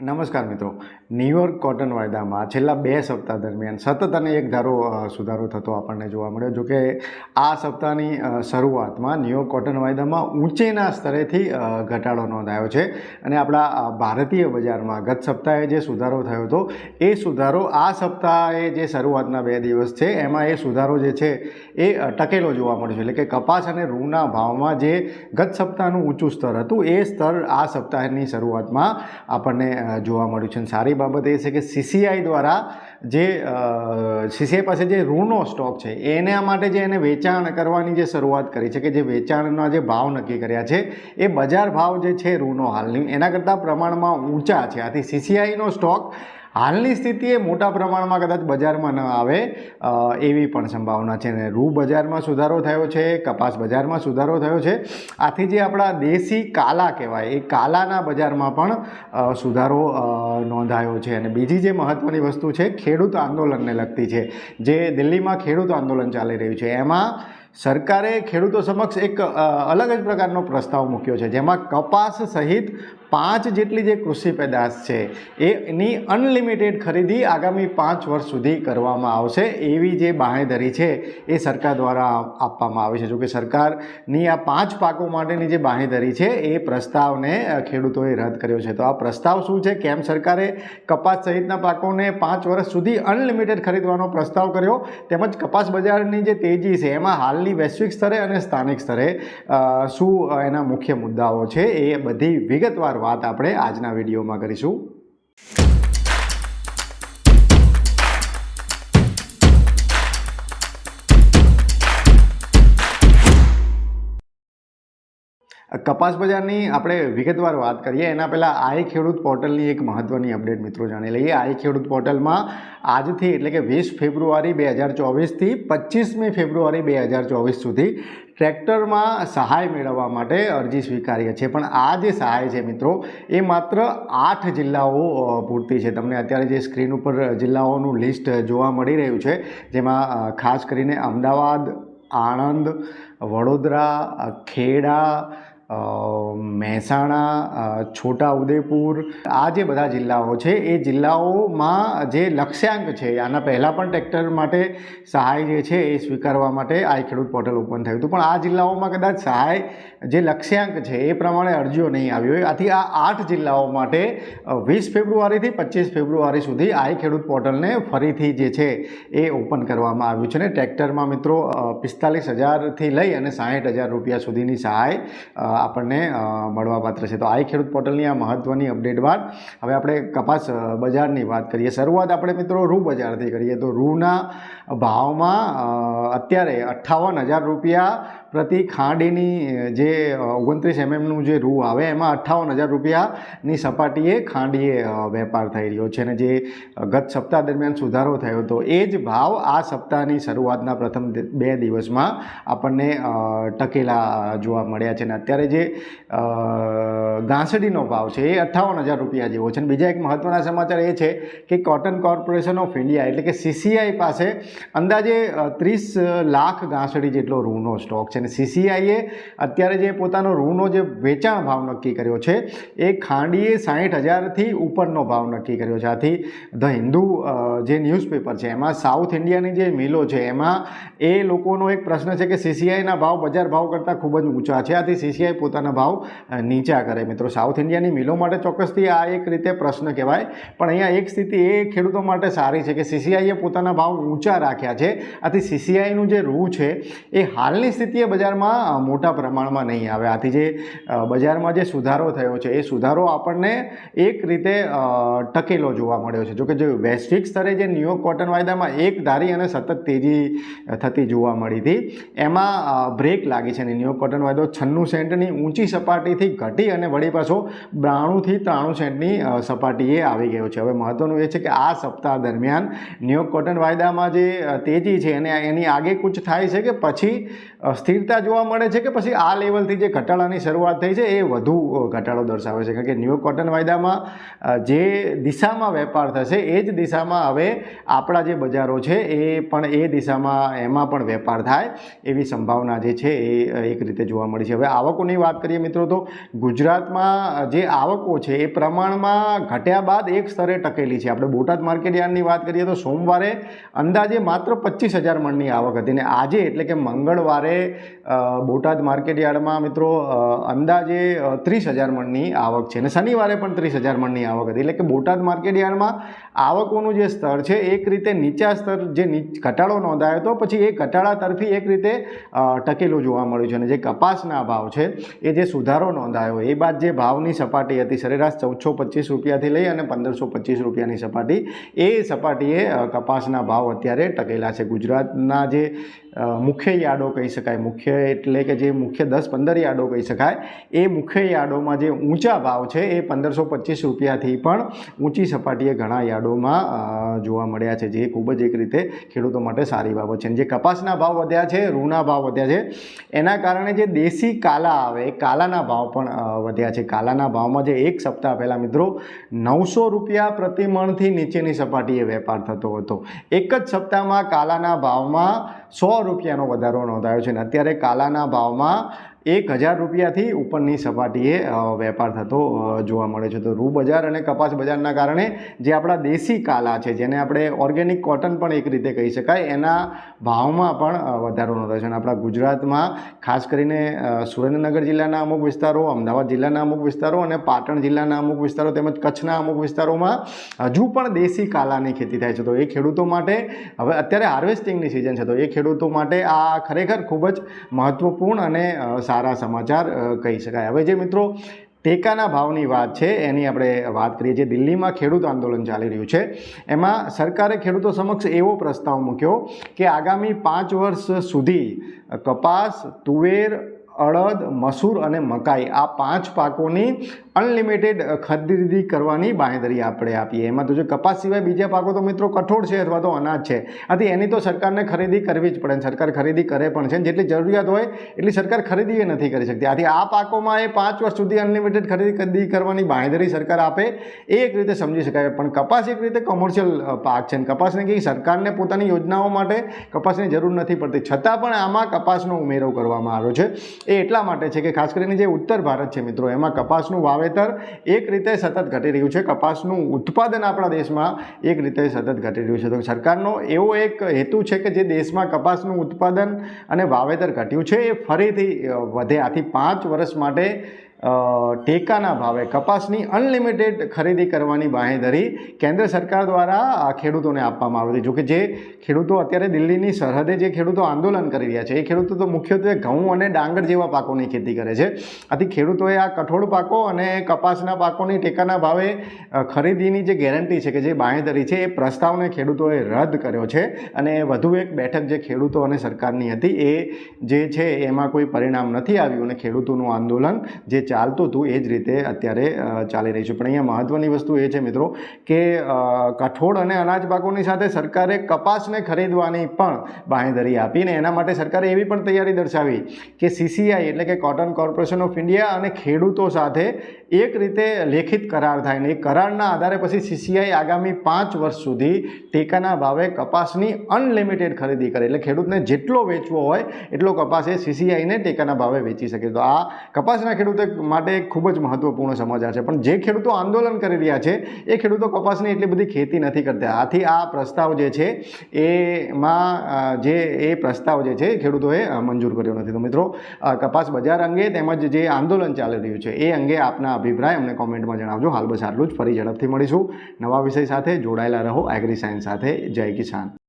નમસ્કાર મિત્રો. New York cotton વાયદામાં છેલ્લા બે સપ્તાહ દરમિયાન સતત અને એક ધારો સુધારો થતો આપણને જોવા મળ્યો. જોકે આ સપ્તાહની શરૂઆતમાં ન્યુયોર્ક કોટન વાયદામાં ઊંચેના સ્તરેથી ઘટાડો નોંધાયો છે. અને આપણા ભારતીય બજારમાં ગત સપ્તાહે જે સુધારો થયો હતો, એ સુધારો આ સપ્તાહે જે શરૂઆતના બે દિવસ છે, એમાં એ સુધારો જે છે, એ ટકેલો જોવા મળ્યો છે. એટલે કે કપાસ અને રૂના ભાવમાં જે ગત સપ્તાહનું ઊંચું સ્તર હતું, એ સ્તર આ સપ્તાહની શરૂઆતમાં આપણને જોવા મળ્યું છે. અને સારી બાબત એ છે કે સીસીઆઈ દ્વારા જે સીસીઆઈ પાસે જે ઋણનો સ્ટોક છે, એના માટે જે એને વેચાણ કરવાની જે શરૂઆત કરી છે કે જે વેચાણના જે ભાવ નક્કી કર્યા છે, એ બજાર ભાવ જે છે ઋણો હાલની, એના કરતાં પ્રમાણમાં ઊંચા છે. આથી સીસીઆઈનો સ્ટોક હાલની સ્થિતિએ મોટા પ્રમાણમાં કદાચ બજારમાં ન આવે એવી પણ સંભાવના છે ને. રૂ બજારમાં સુધારો થયો છે, કપાસ બજારમાં સુધારો થયો છે. આથી જે આપણા દેશી કાલા કહેવાય, એ કાલાના બજારમાં પણ સુધારો નોંધાયો છે. અને બીજી જે મહત્ત્વની વસ્તુ છે, ખેડૂત આંદોલનને લગતી છે. જે દિલ્હીમાં ખેડૂત આંદોલન ચાલી રહ્યું છે, એમાં સરકારે ખેડૂતો સમક્ષ એક અલગ જ પ્રકારનો પ્રસ્તાવ મૂક્યો છે, જેમાં કપાસ સહિત પાંચ જેટલી જે કૃષિ પેદાશ છે, એની અનલિમિટેડ ખરીદી આગામી પાંચ વર્ષ સુધી કરવામાં આવશે, એવી જે બાંહેધરી છે, એ સરકાર દ્વારા આપવામાં આવે છે. જોકે સરકારની આ પાંચ પાકો માટેની જે બાંહેધરી છે, એ પ્રસ્તાવને ખેડૂતોએ રદ કર્યો છે. તો આ પ્રસ્તાવ શું છે? કેમ સરકારે કપાસ સહિતના પાકોને પાંચ વર્ષ સુધી અનલિમિટેડ ખરીદવાનો પ્રસ્તાવ કર્યો? તેમજ કપાસ બજારની જે તેજી છે, એમાં હાલની વૈશ્વિક સ્તરે અને સ્થાનિક સ્તરે શું એના મુખ્ય મુદ્દાઓ છે એ બધી વિગતવાર વાત આપણે આજના વિડીયોમાં કરીશું. કપાસ બજારની આપણે વિગતવાર વાત કરીએ, એના પહેલાં આઈ ખેડૂત પોર્ટલની એક મહત્ત્વની અપડેટ મિત્રો જાણી લઈએ. આઈ ખેડૂત પોર્ટલમાં આજથી એટલે કે વીસ ફેબ્રુઆરી બે હજાર ચોવીસથી પચીસમી ફેબ્રુઆરી બે હજાર ચોવીસ સુધી ટ્રેક્ટરમાં સહાય મેળવવા માટે અરજી સ્વીકાર્ય છે પણ આ જે સહાય છે મિત્રો, એ માત્ર આઠ જિલ્લાઓ પૂરતી છે. તમને અત્યારે જે સ્ક્રીન ઉપર જિલ્લાઓનું લિસ્ટ જોવા મળી રહ્યું છે, જેમાં ખાસ કરીને અમદાવાદ, આણંદ, વડોદરા, ખેડા મહેસાણા છોટા ઉદેપુર આ જે બધા જિલ્લાઓ છે, એ જિલ્લાઓમાં જે લક્ષ્યાંક છે, આના પહેલાં પણ ટ્રેક્ટર માટે સહાય જે છે, એ સ્વીકારવા માટે આ ખેડૂત પોર્ટલ ઓપન થયું હતું. પણ આ જિલ્લાઓમાં કદાચ સહાય જે લક્ષ્યાંક છે, એ પ્રમાણે અરજીઓ નહીં આવી હોય. આથી આ આઠ જિલ્લાઓ માટે વીસ ફેબ્રુઆરીથી પચીસ ફેબ્રુઆરી સુધી આ ખેડૂત પોર્ટલને ફરીથી જે છે, એ ઓપન કરવામાં આવ્યું છે. ને ટ્રેક્ટરમાં મિત્રો પિસ્તાલીસ હજારથી લઈ અને સાહીઠ હજાર રૂપિયા સુધીની સહાય આપણને મળવા મળવાપાત્ર છે. તો આ ખેડૂત પોર્ટલની આ મહત્ત્વની અપડેટ બાદ હવે આપણે કપાસ બજારની વાત કરીએ. શરૂઆત આપણે મિત્રો રૂ બજારથી કરીએ. તો રૂના ભાવમાં અત્યારે અઠ્ઠાવન હજાર રૂપિયા પ્રતિ ખાંડીની જે ઓગણત્રીસ એમએમનું જે રૂ આવે, એમાં અઠ્ઠાવન હજાર રૂપિયાની સપાટીએ ખાંડીએ વેપાર થઈ રહ્યો છે અને જે ગત સપ્તાહ દરમિયાન સુધારો થયો હતો, એ જ ભાવ આ સપ્તાહની શરૂઆતના પ્રથમ બે દિવસમાં આપણને ટકેલા જોવા મળ્યા છે અને અત્યારે જે ઘાસડીનો ભાવ છે, એ અઠ્ઠાવન હજાર રૂપિયા જેવો છે. અને બીજા એક મહત્ત્વના સમાચાર એ છે કે કોટન કોર્પોરેશન ઓફ ઇન્ડિયા એટલે કે સીસીઆઈ પાસે અંદાજે ત્રીસ લાખ ઘાસડી જેટલો રૂનો સ્ટોક છે. અને સીસીઆઈએ અત્યારે જે પોતાનો રૂનો જે વેચાણ ભાવ નક્કી કર્યો છે, એ ખાંડીએ સાહીઠ હજારથી ઉપરનો ભાવ નક્કી કર્યો છે. આથી ધ હિન્દુ જે ન્યૂઝપેપર છે, એમાં સાઉથ ઇન્ડિયાની જે મિલો છે, એમાં એ લોકોનો એક પ્રશ્ન છે કે સીસીઆઈના ભાવ બજાર ભાવ કરતાં ખૂબ જ ઊંચા છે. આથી સીસીઆઈ પોતાના ભાવ નીચા કરે. મિત્રો, સાઉથ ઇન્ડિયાની મિલો માટે ચોક્કસથી આ એક રીતે પ્રશ્ન કહેવાય. પણ અહીંયા એક સ્થિતિ એ ખેડૂતો માટે સારી છે કે સીસીઆઈએ પોતાના ભાવ ઊંચા રાખ્યા છે. આથી સીસીઆઈનું જે રૂ છે, એ હાલની સ્થિતિએ બજારમાં મોટા પ્રમાણમાં નહીં આવે. આથી જે બજારમાં જે સુધારો થયો છે, એ સુધારો આપણને એક રીતે ટકેલો જોવા મળ્યો છે. જોકે જો વૈશ્વિક સ્તરે જે ન્યુયોર્ક કોટન વાયદામાં એક ધારી અને સતત તેજી થતી જોવા મળી હતી. એમાં બ્રેક લાગી છે અને ન્યુયોર્ક કોટન વાયદો છન્નું સેન્ટની ઊંચી સપાટીથી ઘટી અને વળી પાછો બ્રાણુંથી ત્રાણું સેન્ટની સપાટીએ આવી ગયો છે. હવે મહત્ત્વનું એ છે કે આ સપ્તાહ દરમિયાન ન્યુયોર્ક કોટન વાયદામાં જે તેજી છે એને એની આગે કૂચ થાય છે કે પછી સ્થિર સ્થિરતા જોવા મળે છે કે પછી આ લેવલથી જે ઘટાડાની શરૂઆત થઈ છે એ વધુ ઘટાડો દર્શાવે છે. કારણ કે ન્યૂ કોટન વાયદામાં જે દિશામાં વેપાર થશે એ જ દિશામાં હવે આપણા જે બજારો છે એ પણ એ દિશામાં એમાં પણ વેપાર થાય એવી સંભાવના જે છે એ એક રીતે જોવા મળી છે. હવે આવકોની વાત કરીએ મિત્રો તો ગુજરાતમાં જે આવકો છે એ પ્રમાણમાં ઘટ્યા બાદ એક સ્તરે ટકેલી છે. આપણે બોટાદ માર્કેટ યાર્ડની વાત કરીએ તો સોમવારે અંદાજે માત્ર પચીસ હજાર મણની આવક હતી ને આજે એટલે કે મંગળવારે બોટાદ માર્કેટ યાર્ડમાં મિત્રો અંદાજે ત્રીસ હજાર મણની આવક છે. અને શનિવારે પણ ત્રીસ હજાર મણની આવક હતી. એટલે કે બોટાદ માર્કેટ યાર્ડમાં આવકોનું જે સ્તર છે, એક રીતે નીચા સ્તર જે ઘટાડો નોંધાયો હતો, પછી એ ઘટાડા તરફી એક રીતે ટકેલું જોવા મળ્યું છે. અને જે કપાસના ભાવ છે, એ જે સુધારો નોંધાયો, એ બાદ જે ભાવની સપાટી હતી, સરેરાશ ચૌદસો પચીસ રૂપિયાથી લઈ અને પંદરસો પચીસ રૂપિયાની સપાટી. એ સપાટીએ કપાસના ભાવ અત્યારે ટકેલા છે. ગુજરાતના જે મુખ્ય યાર્ડો કહી શકાય. મુખ્ય એટલે કે જે મુખ્ય દસ પંદર યાર્ડો કહી શકાય. એ મુખ્ય યાર્ડોમાં જે ઊંચા ભાવ છે એ પંદરસો પચીસ રૂપિયાથી પણ ઊંચી સપાટીએ ઘણા યાર્ડોમાં જોવા મળ્યા છે, જે ખૂબ જ એક રીતે ખેડૂતો માટે સારી બાબત છે. જે કપાસના ભાવ વધ્યા છે રૂના ભાવ વધ્યા છે, એના કારણે જે દેશી કાલા આવે એ કાલાના ભાવ પણ વધ્યા છે. કાલાના ભાવમાં જે એક સપ્તાહ પહેલાં મિત્રો નવસો રૂપિયા પ્રતિ મણથી નીચેની સપાટીએ વેપાર થતો હતો. એક જ સપ્તાહમાં કાલાના ભાવમાં સો રૂપિયાનો વધારો નોંધાયો છે અને અત્યારે કાલાના ભાવમાં એક હજાર રૂપિયાથી ઉપરની સપાટીએ વેપાર થતો જોવા મળે છે. તો રૂ બજાર અને કપાસ બજારના કારણે જે આપણા દેશી કાલા છે, જેને આપણે ઓર્ગેનિક કોટન પણ એક રીતે કહી શકાય, એના ભાવમાં પણ વધારો નોંધાયો છે. અને આપણા ગુજરાતમાં ખાસ કરીને સુરેન્દ્રનગર જિલ્લાના અમુક વિસ્તારો, અમદાવાદ જિલ્લાના અમુક વિસ્તારો અને પાટણ જિલ્લાના અમુક વિસ્તારો તેમજ કચ્છના અમુક વિસ્તારોમાં હજુ પણ દેશી કાલાની ખેતી થાય છે. તો એ ખેડૂતો માટે, હવે અત્યારે હાર્વેસ્ટિંગની સિઝન છે. તો એ ખેડૂતો માટે આ ખરેખર ખૂબ જ મહત્ત્વપૂર્ણ અને સારા સમાચાર કહી શકાય. હવે જે મિત્રો, ટેકાના ભાવની વાત છે, એની આપણે વાત કરીએ. છીએ દિલ્હીમાં ખેડૂત આંદોલન ચાલી રહ્યું છે, એમાં સરકારે ખેડૂતો સમક્ષ એવો પ્રસ્તાવ મૂક્યો કે આગામી પાંચ વર્ષ સુધી કપાસ, તુવેર, અડદ, મસૂર અને મકાઈ આ પાંચ પાકોની અનલિમિટેડ ખરીદી કરવાની બાંયધરી આપણે આપીએ. એમાં તો જો કપાસ સિવાય બીજા પાકો તો મિત્રો કઠોળ છે અથવા તો અનાજ છે. આથી એની તો સરકારને ખરીદી કરવી જ પડે સરકાર ખરીદી કરે પણ છે જેટલી જરૂરિયાત હોય એટલી સરકાર ખરીદી એ નથી કરી શકતી. આથી આ પાકોમાં એ પાંચ વર્ષ સુધી અનલિમિટેડ ખરીદી કરવાની બાંયધરી સરકાર આપે એ એક રીતે સમજી શકાય. પણ કપાસ એક રીતે કોમર્શિયલ પાક છે કપાસને કંઈ સરકારને પોતાની યોજનાઓ માટે કપાસની જરૂર નથી પડતી. છતાં પણ આમાં કપાસનો ઉમેરો કરવામાં આવ્યો છે. એ એટલા માટે છે કે ખાસ કરીને જે ઉત્તર ભારત છે મિત્રો, એમાં કપાસનું વાવેતર એક રીતે સતત ઘટી રહ્યું છે. કપાસનું ઉત્પાદન આપણા દેશમાં એક રીતે સતત ઘટી રહ્યું છે. તો સરકારનો એવો એક હેતુ છે કે જે દેશમાં કપાસનું ઉત્પાદન અને વાવેતર ઘટ્યું છે, એ ફરીથી વધે. આથી પાંચ વર્ષ માટે ટેકાના ભાવે કપાસની અનલિમિટેડ ખરીદી કરવાની બાંહેધરી કેન્દ્ર સરકાર દ્વારા ખેડૂતોને આપવામાં આવી હતી. જોકે જે ખેડૂતો અત્યારે દિલ્હીની સરહદે જે ખેડૂતો આંદોલન કરી રહ્યા છે, એ ખેડૂતો તો મુખ્યત્વે ઘઉં અને ડાંગર જેવા પાકોની ખેતી કરે છે. આથી ખેડૂતોએ આ કઠોળ પાકો અને કપાસના પાકોની ટેકાના ભાવે ખરીદીની જે ગેરંટી છે કે જે બાંહેધરી છે, એ પ્રસ્તાવને ખેડૂતોએ રદ કર્યો છે. અને વધુ એક બેઠક જે ખેડૂતો અને સરકારની હતી, એ જે છે, એમાં કોઈ પરિણામ નથી આવ્યું અને ખેડૂતોનું આંદોલન જે ચાલતું હતું એ જ રીતે અત્યારે ચાલી રહી છે. પણ અહીંયા મહત્ત્વની વસ્તુ એ છે મિત્રો કે કઠોળ અને અનાજ પાકોની સાથે સરકારે કપાસને ખરીદવાની પણ બાંહેધરી આપીને એના માટે સરકારે એવી પણ તૈયારી દર્શાવી કે સીસીઆઈ એટલે કે કોટન કોર્પોરેશન ઓફ ઇન્ડિયા અને ખેડૂતો સાથે એક રીતે લેખિત કરાર થાય ને એ કરારના આધારે પછી સીસીઆઈ આગામી પાંચ વર્ષ સુધી ટેકાના ભાવે કપાસની અનલિમિટેડ ખરીદી કરે. એટલે ખેડૂતને જેટલો વેચવો હોય એટલો કપાસ એ સીસીઆઈને ટેકાના ભાવે વેચી શકે. તો આ કપાસના ખેડૂતો માટે ખૂબ જ મહત્વપૂર્ણ સમાચાર છે. પણ જે ખેડૂતો આંદોલન કરી રહ્યા છે, એ ખેડૂતો કપાસની એટલી બધી ખેતી નથી કરતા. આથી આ પ્રસ્તાવ જે છે, એમાં જે, એ પ્રસ્તાવ જે છે ખેડૂતોએ મંજૂર કર્યો નથી. તો મિત્રો કપાસ બજાર અંગે તેમજ જે આંદોલન ચાલી રહ્યું છે, એ અંગે આપના અભિપ્રાય અમને કોમેન્ટમાં જણાવજો. હાલ બસ આટલું જ. ફરી ઝડપથી મળીશું. નવા વિષય સાથે જોડાયેલા રહો. એગ્રી સાયન્સ સાથે. જય કિસાન.